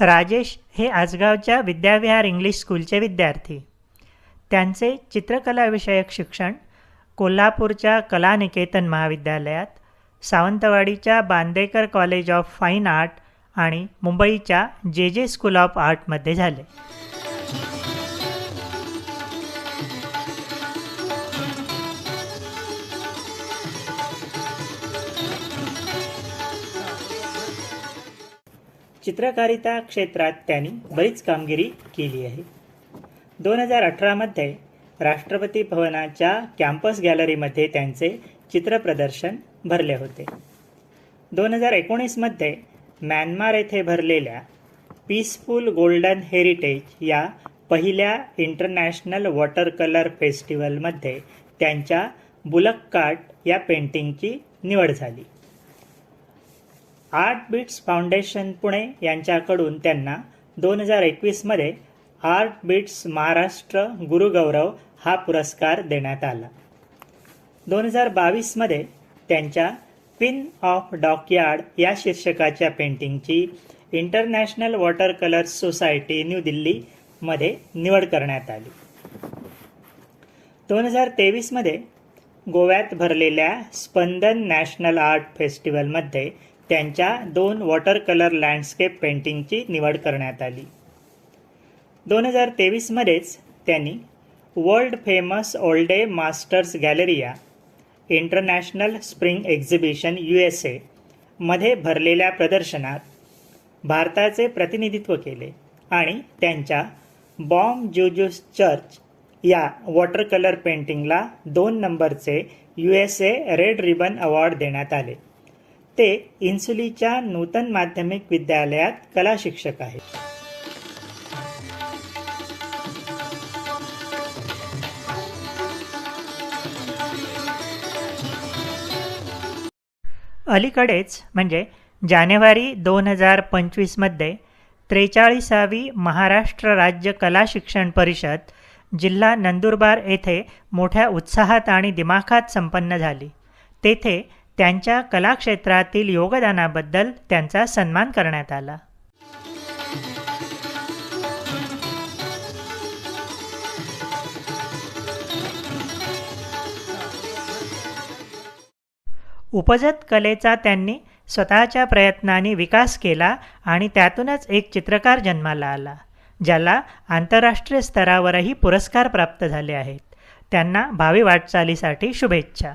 राजेश हे आजगावच्या विद्याविहार इंग्लिश स्कूलचे विद्यार्थी. त्यांचे चित्रकलाविषयक शिक्षण कोल्हापूरच्या कलानिकेतन महाविद्यालयात सावंतवाडीच्या Bandekar college of fine art आणि मुंबईच्या जे जे स्कूल ऑफ आर्टमध्ये झाले. चित्रकारिता क्षेत्रात त्यांनी बरीच कामगिरी केली आहे. दोन हजार अठरामध्ये राष्ट्रपती भवनाच्या कॅम्पस गॅलरीमध्ये त्यांचे चित्रप्रदर्शन भरले होते. दोन हजार एकोणीसमध्ये म्यानमार येथे भरलेल्या पीसफुल गोल्डन हेरिटेज या पहिल्या इंटरनॅशनल वॉटर कलर फेस्टिवलमध्ये त्यांच्या बुलक्काट या पेंटिंगची निवड झाली. आर्ट बिट्स फाउंडेशन पुणे यांच्याकडून त्यांना दोन हजार एकवीसमध्ये आर्ट बिट्स महाराष्ट्र गुरुगौरव हा पुरस्कार देण्यात आला. दोन हजार बावीसमध्ये त्यांच्या क्वीन ऑफ डॉकयार्ड या शीर्षकाच्या पेंटिंगची international water colours society new दिल्लीमध्ये निवड करण्यात आली. दोन हजार तेवीसमध्ये गोव्यात भरलेल्या स्पंदन नॅशनल आर्ट फेस्टिवलमध्ये त्यांच्या दोन वॉटर कलर लँडस्केप पेंटिंगची निवड करण्यात आली. दोन हजार तेवीसमध्येच त्यांनी world famous olde masters galleria international spring exhibition U S एमध्ये भरलेल्या प्रदर्शनात भारताचे प्रतिनिधित्व केले आणि त्यांच्या बॉम्ब जुजूस चर्च या वॉटर कलर पेंटिंगला दोन नंबरचे U S A red ribbon award देण्यात आले. ते इन्सुलीच्या नूतन माध्यमिक विद्यालयात कला शिक्षक आहेत. अलीकडेच म्हणजे जानेवारी दोन हजार पंचवीसमध्ये त्रेचाळीसावी महाराष्ट्र राज्य कला शिक्षण परिषद जिल्हा नंदुरबार येथे मोठ्या उत्साहात आणि दिमाखात संपन्न झाली. तेथे त्यांच्या कलाक्षेत्रातील योगदानाबद्दल त्यांचा सन्मान करण्यात आला. उपजत कलेचा त्यांनी स्वतःच्या प्रयत्नांनी विकास केला आणि त्यातूनच एक चित्रकार जन्माला आला ज्याला आंतरराष्ट्रीय स्तरावरही पुरस्कार प्राप्त झाले आहेत. त्यांना भावी वाटचालीसाठी शुभेच्छा.